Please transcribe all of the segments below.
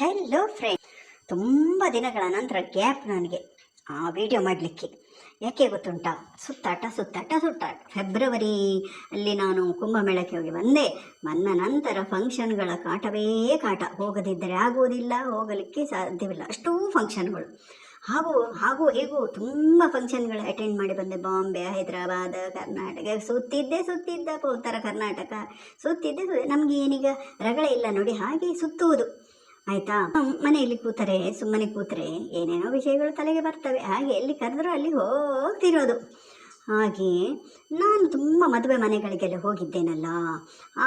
Hello friend ತುಂಬ ದಿನಗಳ ನಂತರ ಗ್ಯಾಪ್ ನನಗೆ ಆ ವಿಡಿಯೋ ಮಾಡಲಿಕ್ಕೆ. ಯಾಕೆ ಗೊತ್ತುಂಟಾ? ಸುತ್ತಾಟ ಸುತ್ತಾಟ ಸುತ್ತಾಟ. ಫೆಬ್ರವರಿ ಅಲ್ಲಿ ನಾನು ಕುಂಭಮೇಳಕ್ಕೆ ಹೋಗಿ ಬಂದೆ. ಬಂದ ನಂತರ ಫಂಕ್ಷನ್ಗಳ ಕಾಟವೇ ಕಾಟ. ಹೋಗದಿದ್ದರೆ ಆಗುವುದಿಲ್ಲ, ಹೋಗಲಿಕ್ಕೆ ಸಾಧ್ಯವಿಲ್ಲ. ಅಷ್ಟೂ ಫಂಕ್ಷನ್ಗಳು ಹಾಗೂ ಹಾಗೂ ಹೀಗೂ ತುಂಬ ಫಂಕ್ಷನ್ಗಳು ಅಟೆಂಡ್ ಮಾಡಿ ಬಂದೆ. ಬಾಂಬೆ, ಹೈದರಾಬಾದ್, ಕರ್ನಾಟಕ. ಸುತ್ತಿದ್ದೆ, ಸುತ್ತಿದ್ದ ಉತ್ತರ ಕರ್ನಾಟಕ. ಸುತ್ತಿದ್ದೆ. ನಮಗೆ ಏನೀಗ ರಗಳೆ ಇಲ್ಲ ನೋಡಿ ಹಾಗೆ ಸುತ್ತುವುದು. ಆಯ್ತಾ? ಮನೆಯಲ್ಲಿ ಕೂತರೆ, ಸುಮ್ಮನೆ ಕೂತರೆ ಏನೇನೋ ವಿಷಯಗಳು ತಲೆಗೆ ಬರ್ತವೆ. ಹಾಗೆ ಎಲ್ಲಿ ಕರೆದ್ರೂ ಅಲ್ಲಿ ಹೋಗ್ತಿರೋದು. ಹಾಗೆ ನಾನು ತುಂಬ ಮದುವೆ ಮನೆಗಳಿಗೆಲ್ಲ ಹೋಗಿದ್ದೇನಲ್ಲ,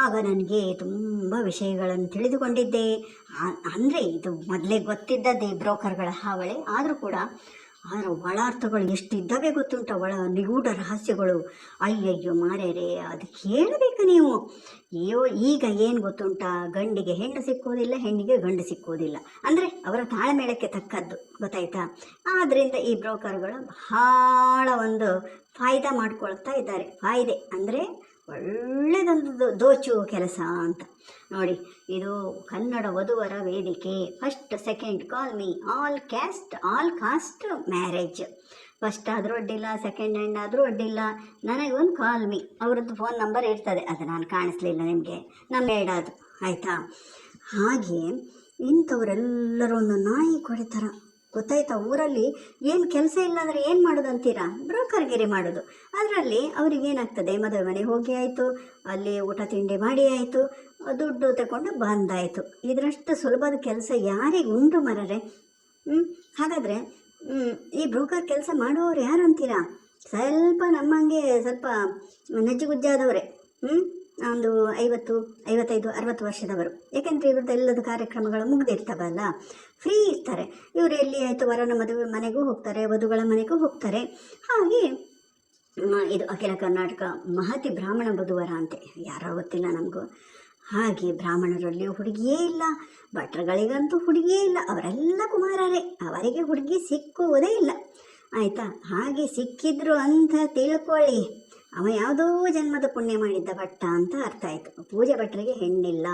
ಆಗ ನನಗೆ ತುಂಬ ವಿಷಯಗಳನ್ನು ತಿಳಿದುಕೊಂಡಿದ್ದೆ. ಅಂದರೆ ಇದು ಮೊದಲೇ ಗೊತ್ತಿದ್ದದ್ದೇ ಬ್ರೋಕರ್ಗಳ ಹಾವಳಿ. ಆದರೂ ಕೂಡ ಅದರ ಒಳಾರ್ಥಗಳು ಎಷ್ಟು ಇದ್ದಾವೆ ಗೊತ್ತುಂಟ? ಒಳ ನಿಗೂಢ ರಹಸ್ಯಗಳು. ಅಯ್ಯಯ್ಯೋ ಮಾರೇರೆ, ಅದು ಕೇಳಬೇಕು ನೀವು. ಅಯ್ಯೋ, ಈಗ ಏನು ಗೊತ್ತುಂಟ? ಗಂಡಿಗೆ ಹೆಣ್ಣು ಸಿಕ್ಕೋದಿಲ್ಲ, ಹೆಣ್ಣಿಗೆ ಗಂಡು ಸಿಕ್ಕೋದಿಲ್ಲ. ಅಂದರೆ ಅವರ ತಾಳ್ಮೇಳಕ್ಕೆ ತಕ್ಕದ್ದು, ಗೊತ್ತಾಯ್ತಾ? ಆದ್ದರಿಂದ ಈ ಬ್ರೋಕರ್ಗಳು ಬಹಳ ಒಂದು ಫಾಯ್ದಾ ಮಾಡ್ಕೊಳ್ತಾ ಇದ್ದಾರೆ. ಫಾಯ್ದೆ ಅಂದರೆ ಒಳ್ಳೆಯದೊಂದು ದೋಚುವ ಕೆಲಸ ಅಂತ. ನೋಡಿ, ಇದು ಕನ್ನಡ ವಧುವರ ವೇದಿಕೆ. First second call me all caste all caste marriage first ಆದರೂ ಅಡ್ಡಿಲ್ಲ ಸೆಕೆಂಡ್ ಹ್ಯಾಂಡ್ ಆದರೂ ಅಡ್ಡಿಲ್ಲ. ನನಗೆ ಒಂದು ಕಾಲ್ ಮೀ ಅವ್ರದ್ದು ಫೋನ್ ನಂಬರ್ ಇರ್ತದೆ. ಅದು ನಾನು ಕಾಣಿಸ್ಲಿಲ್ಲ ನಿಮಗೆ. ನಮ್ಮ ಬೇಡ ಅದು ಆಯಿತಾ? ಹಾಗೆ ಇಂಥವರೆಲ್ಲರೂ ಒಂದು ನಾಯಿ ಕೊಡಿತರ. ಗೊತ್ತಾಯ್ತಾ? ಊರಲ್ಲಿ ಏನು ಕೆಲಸ ಇಲ್ಲ ಅಂದರೆ ಏನು ಮಾಡೋದು ಅಂತೀರಾ? ಬ್ರೋಕರ್ಗಿರಿ ಮಾಡೋದು. ಅದರಲ್ಲಿ ಅವ್ರಿಗೆ ಏನಾಗ್ತದೆ? ಮದುವೆ ಮನೆ ಹೋಗಿ ಆಯಿತು, ಅಲ್ಲಿ ಊಟ ತಿಂಡಿ ಮಾಡಿ ಆಯಿತು, ದುಡ್ಡು ತಗೊಂಡು ಬಂದಾಯಿತು. ಇದರಷ್ಟು ಸುಲಭದ ಕೆಲಸ ಯಾರಿಗೆ ಉಂಟು ಮರರೆ? ಹಾಗಾದರೆ ಈ ಬ್ರೋಕರ್ ಕೆಲಸ ಮಾಡುವವರು ಯಾರು ಅಂತೀರಾ? ಸ್ವಲ್ಪ ನಮ್ಮಂಗೆ ಸ್ವಲ್ಪ ನಜ್ಜುಗುಜ್ಜಾದವರೇ. ಹ್ಞೂ ಒಂದು ಐವತ್ತು, ಐವತ್ತೈದು, ಅರವತ್ತು ವರ್ಷದವರು. ಯಾಕೆಂದರೆ ಇವ್ರದ್ದು ಎಲ್ಲದ ಕಾರ್ಯಕ್ರಮಗಳು ಮುಗ್ದಿರ್ತವಲ್ಲ? ಫ್ರೀ ಇರ್ತಾರೆ. ಇವರು ಎಲ್ಲಿ ಆಯಿತು? ವರನ ಮದುವೆ ಮನೆಗೂ ಹೋಗ್ತಾರೆ, ವಧುಗಳ ಮನೆಗೂ ಹೋಗ್ತಾರೆ. ಹಾಗೆ ಇದು ಅಖಿಲ ಕರ್ನಾಟಕ ಮಹತಿ ಬ್ರಾಹ್ಮಣ ವಧುವರ ಅಂತೆ. ಯಾರೋ ಗೊತ್ತಿಲ್ಲ ನಮಗೂ. ಹಾಗೆ ಬ್ರಾಹ್ಮಣರಲ್ಲಿ ಹುಡುಗಿಯೇ ಇಲ್ಲ, ಭಟ್ರಗಳಿಗಂತೂ ಹುಡುಗಿಯೇ ಇಲ್ಲ, ಅವರೆಲ್ಲ ಕುಮಾರರೇ. ಅವರಿಗೆ ಹುಡುಗಿ ಸಿಕ್ಕುವುದೇ ಇಲ್ಲ. ಆಯಿತಾ? ಹಾಗೆ ಸಿಕ್ಕಿದ್ರು ಅಂತ ತಿಳ್ಕೊಳ್ಳಿ. ಅವ ಯಾವುದೋ ಜನ್ಮದ ಪುಣ್ಯ ಮಾಡಿದ್ದ ಭಟ್ಟ ಅಂತ ಅರ್ಥ ಆಯಿತು. ಪೂಜೆ ಭಟ್ಟರಿಗೆ ಹೆಣ್ಣಿಲ್ಲ.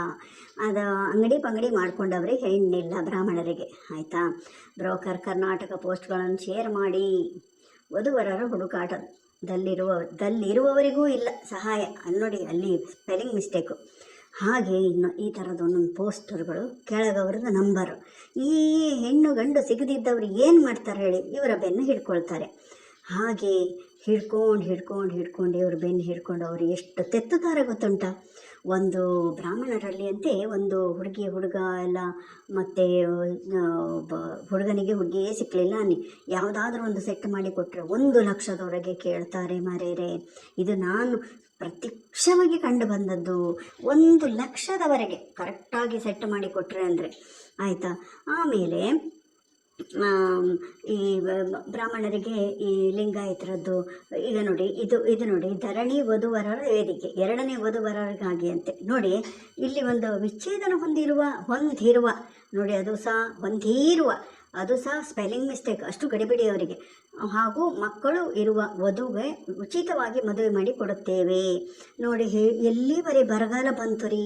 ಅದು ಅಂಗಡಿ ಪಂಗಡಿ ಮಾಡ್ಕೊಂಡವ್ರಿಗೆ ಹೆಣ್ಣಿಲ್ಲ ಬ್ರಾಹ್ಮಣರಿಗೆ. ಆಯಿತಾ? ಬ್ರೋಕರ್ ಕರ್ನಾಟಕ ಪೋಸ್ಟ್ಗಳನ್ನು ಶೇರ್ ಮಾಡಿ. ವಧುವರರ ಹುಡುಕಾಟದಲ್ಲಿರುವ, ದಲ್ಲಿರುವವರಿಗೂ ಇಲ್ಲ ಸಹಾಯ. ಅಲ್ಲಿ ನೋಡಿ, ಅಲ್ಲಿ ಸ್ಪೆಲ್ಲಿಂಗ್ ಮಿಸ್ಟೇಕು. ಹಾಗೆ ಇನ್ನು ಈ ಥರದ ಒಂದೊಂದು ಪೋಸ್ಟರ್ಗಳು ಕೆಳಗವ್ರದ್ದು ನಂಬರು. ಈ ಹೆಣ್ಣು ಗಂಡು ಸಿಗದಿದ್ದವರು ಏನು ಮಾಡ್ತಾರೆ ಹೇಳಿ? ಇವರ ಬೆನ್ನು ಹಿಡ್ಕೊಳ್ತಾರೆ. ಹಾಗೆ ಹಿಡ್ಕೊಂಡು ಹಿಡ್ಕೊಂಡು ಹಿಡ್ಕೊಂಡು ಇವ್ರ ಬೆನ್ನು ಹಿಡ್ಕೊಂಡು ಅವರು ಎಷ್ಟು ತೆತ್ತುತ್ತಾರೆ ಗೊತ್ತುಂಟ? ಒಂದು ಬ್ರಾಹ್ಮಣರಲ್ಲಿ ಅಂತೆ ಒಂದು ಹುಡುಗಿ ಹುಡುಗ ಎಲ್ಲ ಮತ್ತು ಹುಡುಗನಿಗೆ ಹುಡುಗಿಯೇ ಸಿಕ್ಕಲಿಲ್ಲ ಅನ್ನಿ. ಯಾವುದಾದ್ರೂ ಒಂದು ಸೆಟ್ ಮಾಡಿ ಕೊಟ್ಟರೆ ಒಂದು ಲಕ್ಷದವರೆಗೆ ಕೇಳ್ತಾರೆ ಮಾರೇರೆ. ಇದು ನಾನು ಪ್ರತ್ಯಕ್ಷವಾಗಿ ಕಂಡು ಬಂದದ್ದು ಒಂದು ಲಕ್ಷದವರೆಗೆ ಕರೆಕ್ಟಾಗಿ ಸೆಟ್ ಮಾಡಿ ಕೊಟ್ಟರೆ ಅಂದರೆ. ಆಯಿತಾ? ಆಮೇಲೆ ಆಮ್, ಈ ಬ್ರಾಹ್ಮಣರಿಗೆ ಈ ಲಿಂಗಾಯತರದ್ದು, ಈಗ ನೋಡಿ, ಇದು ಇದು ನೋಡಿ, ಧರಣಿ ವಧುವರರ ವೇದಿಕೆ ಎರಡನೇ ವಧುವರರಿಗಾಗಿ ಅಂತೆ. ನೋಡಿ, ಇಲ್ಲಿ ಒಂದು ವಿಚ್ಛೇದನ ಹೊಂದಿರುವ ಹೊಂದಿರುವ, ನೋಡಿ, ಅದು ಸಹ ಹೊಂದಿರುವ, ಅದು ಸಹ ಸ್ಪೆಲ್ಲಿಂಗ್ ಮಿಸ್ಟೇಕ್ ಅಷ್ಟು ಗಡಿಬಿಡಿ ಅವರಿಗೆ. ಹಾಗೂ ಮಕ್ಕಳು ಇರುವ ವಧುವೆ ಉಚಿತವಾಗಿ ಮದುವೆ ಮಾಡಿ ಕೊಡುತ್ತೇವೆ. ನೋಡಿ ಎಲ್ಲಿವರೆ ಬರಗಾಲ ಬಂತು ರೀ?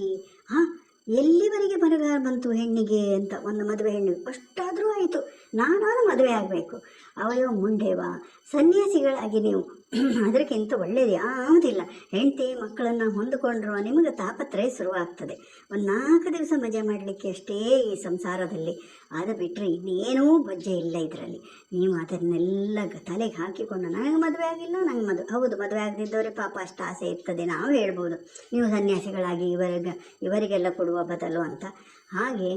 ಹಾಂ? ಎಲ್ಲಿವರೆಗೆ ಬರಗಾಲ ಬಂತು ಹೆಣ್ಣಿಗೆ ಅಂತ ಒಂದು ಮದುವೆ ಹೆಣ್ಣಿಗೆ? ಅಷ್ಟಾದರೂ ಆಯಿತು. ನಾನಾದ್ರೂ ಮದುವೆ ಆಗಬೇಕು. ಅವಯವ ಮುಂಡೆವಾ? ಸನ್ಯಾಸಿಗಳಾಗಿ ನೀವು. ಅದಕ್ಕಿಂತ ಒಳ್ಳೇದು ಯಾವುದಿಲ್ಲ. ಹೆಂಡತಿ ಮಕ್ಕಳನ್ನು ಹೊಂದಿಕೊಂಡ್ರು ನಿಮಗೆ ತಾಪತ್ರಯ ಶುರುವಾಗ್ತದೆ. ಒಂದು ನಾಲ್ಕು ದಿವಸ ಮಜಾ ಮಾಡಲಿಕ್ಕೆ ಅಷ್ಟೇ ಈ ಸಂಸಾರದಲ್ಲಿ. ಅದು ಬಿಟ್ಟರೆ ಇನ್ನೇನೂ ಬಜ್ಜೆ ಇಲ್ಲ ಇದರಲ್ಲಿ. ನೀವು ಅದನ್ನೆಲ್ಲ ತಲೆಗೆ ಹಾಕಿಕೊಂಡು ನನಗೆ ಮದುವೆ ಆಗಿಲ್ಲ, ನಂಗೆ ಮದುವೆ ಹೌದು, ಮದುವೆ ಆಗದಿದ್ದವರೇ ಪಾಪ ಅಷ್ಟು ಆಸೆ ಇರ್ತದೆ, ನಾವು ಹೇಳ್ಬೋದು. ನೀವು ಸನ್ಯಾಸಿಗಳಾಗಿ ಇವರಿಗೆ, ಇವರಿಗೆಲ್ಲ ಕೊಡುವ ಬದಲು ಅಂತ. ಹಾಗೆ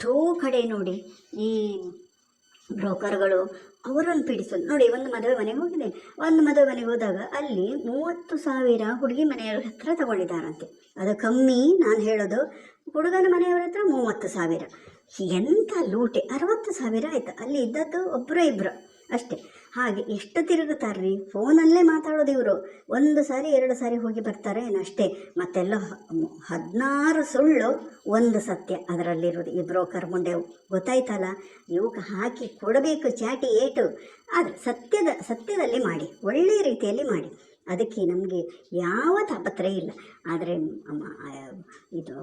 ಎಷ್ಟೋ ಕಡೆ ನೋಡಿ ಈ ಬ್ರೋಕರ್ಗಳು ಅವರನ್ನು ಪೀಡಿಸೋದು ನೋಡಿ ಒಂದು ಮದುವೆ ಮನೆಗೆ ಹೋಗಿದೆ. ಒಂದು ಮದುವೆ ಮನೆಗೆ ಹೋದಾಗ ಅಲ್ಲಿ ಮೂವತ್ತು ಸಾವಿರ ಹುಡುಗಿ ಮನೆಯವ್ರ ಹತ್ರ ತಗೊಂಡಿದ್ದಾರಂತೆ. ಅದು ಕಮ್ಮಿ ನಾನು ಹೇಳೋದು, ಹುಡುಗನ ಮನೆಯವ್ರ ಹತ್ರ ಮೂವತ್ತು ಸಾವಿರ. ಎಂಥ ಲೂಟೆ, ಅರವತ್ತು ಸಾವಿರ ಆಯಿತು. ಅಲ್ಲಿ ಇದ್ದದ್ದು ಒಬ್ಬರು ಇಬ್ಬರು ಅಷ್ಟೇ. ಹಾಗೆ ಎಷ್ಟು ತಿರುಗುತ್ತಾರ್ರಿ? ಫೋನಲ್ಲೇ ಮಾತಾಡೋದು ಇವರು. ಒಂದು ಸಾರಿ, ಎರಡು ಸಾರಿ ಹೋಗಿ ಬರ್ತಾರೆ ಏನು ಅಷ್ಟೇ. ಮತ್ತೆಲ್ಲ ಹದಿನಾರು ಸುಳ್ಳು ಒಂದು ಸತ್ಯ ಅದರಲ್ಲಿರೋದು. ಈ ಬ್ರೋಕರ್ ಮುಂಡೆ ಗೊತ್ತಾಯ್ತಲ್ಲ? ಇವಕ್ಕೆ ಹಾಕಿ ಕೊಡಬೇಕು ಚಾಟಿ ಏಟು. ಆದರೆ ಸತ್ಯದ, ಸತ್ಯದಲ್ಲಿ ಮಾಡಿ ಒಳ್ಳೆಯ ರೀತಿಯಲ್ಲಿ ಮಾಡಿ. ಅದಕ್ಕೆ ನಮಗೆ ಯಾವ ತಾಪತ್ರೆ ಇಲ್ಲ. ಆದರೆ ಇದು,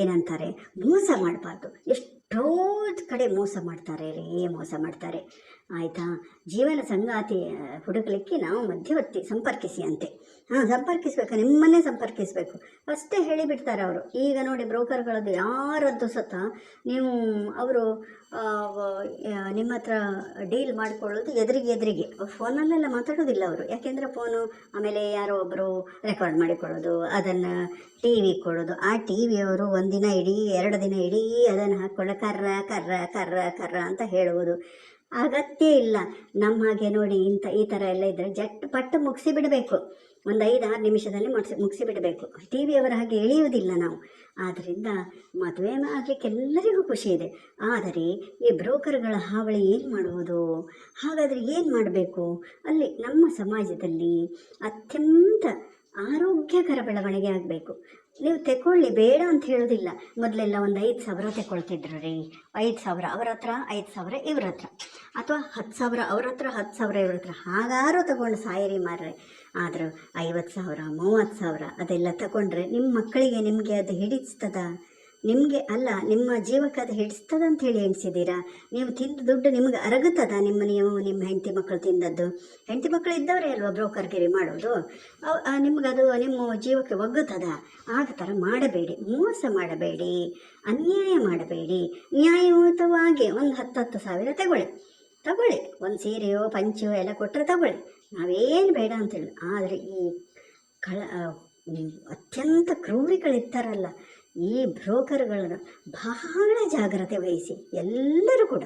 ಏನಂತಾರೆ? ಮೋಸ ಮಾಡಬಾರ್ದು. ಎಷ್ಟು ಎಷ್ಟೋ ಕಡೆ ಮೋಸ ಮಾಡ್ತಾರೆ ರೇ ಮೋಸ ಮಾಡ್ತಾರೆ? ಆಯಿತಾ? ಜೀವನ ಸಂಗಾತಿ ಹುಡುಕಲಿಕ್ಕೆ ನಾವು ಮಧ್ಯವರ್ತಿ, ಸಂಪರ್ಕಿಸಿ ಅಂತೆ. ಹಾಂ, ಸಂಪರ್ಕಿಸಬೇಕು, ನಿಮ್ಮನ್ನೇ ಸಂಪರ್ಕಿಸಬೇಕು. ಅಷ್ಟೇ ಹೇಳಿಬಿಡ್ತಾರೆ ಅವರು. ಈಗ ನೋಡಿ ಬ್ರೋಕರ್ಗಳದ್ದು ಯಾರದ್ದು ಸತ ನೀವು ಅವರು ನಿಮ್ಮ ಹತ್ರ ಡೀಲ್ ಮಾಡ್ಕೊಳ್ಳೋದು ಎದುರಿಗೆ ಎದುರಿಗೆ. ಫೋನಲ್ಲೆಲ್ಲ ಮಾತಾಡೋದಿಲ್ಲ ಅವರು. ಯಾಕೆಂದರೆ ಫೋನು, ಆಮೇಲೆ ಯಾರೋ ಒಬ್ಬರು ರೆಕಾರ್ಡ್ ಮಾಡಿಕೊಳ್ಳೋದು, ಅದನ್ನು ಟಿ ವಿ ಕೊಡೋದು. ಆ ಟಿ ವಿಯವರು ಒಂದಿನ ಇಡೀ, ಎರಡು ದಿನ ಇಡೀ ಅದನ್ನು ಹಾಕ್ಕೊಳ್ಳೋ ಕರ್ರ ಕರ್ರ ಕರ್ರ ಕರ್ರ ಅಂತ ಹೇಳುವುದು. ಅಗತ್ಯ ಇಲ್ಲ. ನಮ್ಮ ಹಾಗೆ ನೋಡಿ ಇಂಥ, ಈ ಥರ ಎಲ್ಲ ಇದ್ದರೆ ಜಟ್ ಪಟ್ಟು ಮುಗಿಸಿ ಬಿಡಬೇಕು. ಒಂದು ಐದು, ಆರು ನಿಮಿಷದಲ್ಲಿ ಮುಗಿಸಿ ಮುಗಿಸಿ ಬಿಡಬೇಕು. ಟಿ ವಿಯವರ ಹಾಗೆ ಎಳೆಯುವುದಿಲ್ಲ ನಾವು. ಆದ್ದರಿಂದ ಮದುವೆ ಆಗಲಿಕ್ಕೆ ಎಲ್ಲರಿಗೂ ಖುಷಿ ಇದೆ. ಆದರೆ ಈ ಬ್ರೋಕರ್ಗಳ ಹಾವಳಿ ಏನು ಮಾಡುವುದು? ಹಾಗಾದರೆ ಏನು ಮಾಡಬೇಕು? ಅಲ್ಲಿ ನಮ್ಮ ಸಮಾಜದಲ್ಲಿ ಅತ್ಯಂತ ಆರೋಗ್ಯಕರ ಬೆಳವಣಿಗೆ ಆಗಬೇಕು. ನೀವು ತೆಕೊಳ್ಳಿ, ಬೇಡ ಅಂತ ಹೇಳೋದಿಲ್ಲ. ಮೊದಲೆಲ್ಲ ಒಂದು ಐದು ಸಾವಿರ ತೆಕೊಳ್ತಿದ್ರು ರೀ. ಐದು ಸಾವಿರ ಅವ್ರ ಹತ್ರ, ಐದು ಸಾವಿರ ಇವ್ರ ಹತ್ರ. ಅಥವಾ ಹತ್ತು ಸಾವಿರ ಅವ್ರ ಹತ್ರ, ಹತ್ತು ಸಾವಿರ ಇವ್ರ ಹತ್ರ. ಹಾಗಾರು ತಗೊಂಡು ಸಾಯಿರಿ ಮಾರ್ರೆ. ಆದರೂ ಐವತ್ತು ಸಾವಿರ, ಮೂವತ್ತು ಸಾವಿರ ಅದೆಲ್ಲ ತಗೊಂಡ್ರೆ ನಿಮ್ಮ ಮಕ್ಕಳಿಗೆ ನಿಮಗೆ ಅದು ಹಿಡಿಸ್ತದ ನಿಮಗೆ ಅಲ್ಲ, ನಿಮ್ಮ ಜೀವಕ್ಕೆ ಅದು ಹಿಡಿಸ್ತದ ಅಂತ ಹೇಳಿ ಎಣಿಸಿದ್ದೀರಾ ನೀವು ತಿಂದ ದುಡ್ಡು ನಿಮಗೆ ಅರಗುತ್ತದ ನಿಮ್ಮ ನೀವು ನಿಮ್ಮ ಹೆಂಡತಿ ಮಕ್ಕಳು ತಿಂದದ್ದು? ಹೆಂಡತಿ ಮಕ್ಕಳು ಇದ್ದವರೇ ಅಲ್ವಾ ಬ್ರೋಕರ್ಗಿರಿ ಮಾಡೋದು? ನಿಮ್ಗದು, ನಿಮ್ಮ ಜೀವಕ್ಕೆ ಒಗ್ಗುತ್ತದ? ಆಗ ಥರ ಮಾಡಬೇಡಿ, ಮೋಸ ಮಾಡಬೇಡಿ, ಅನ್ಯಾಯ ಮಾಡಬೇಡಿ, ನ್ಯಾಯಯುತವಾಗಿ ಒಂದು ಹತ್ತು ಹತ್ತು ಸಾವಿರ ತಗೊಳ್ಳಿ. ತಗೊಳ್ಳಿ, ಒಂದು ಸೀರೆಯೋ ಪಂಚೋ ಎಲ್ಲ ಕೊಟ್ಟರೆ ತಗೊಳ್ಳಿ. ನಾವೇನು ಬೇಡ ಅಂತೇಳಿ. ಆದರೆ ಈ ಕಳ ಅತ್ಯಂತ ಕ್ರೂರಿಗಳಿರ್ತಾರಲ್ಲ ಈ ಬ್ರೋಕರ್ಗಳನ್ನು ಬಹಳ ಜಾಗ್ರತೆ ವಹಿಸಿ ಎಲ್ಲರೂ ಕೂಡ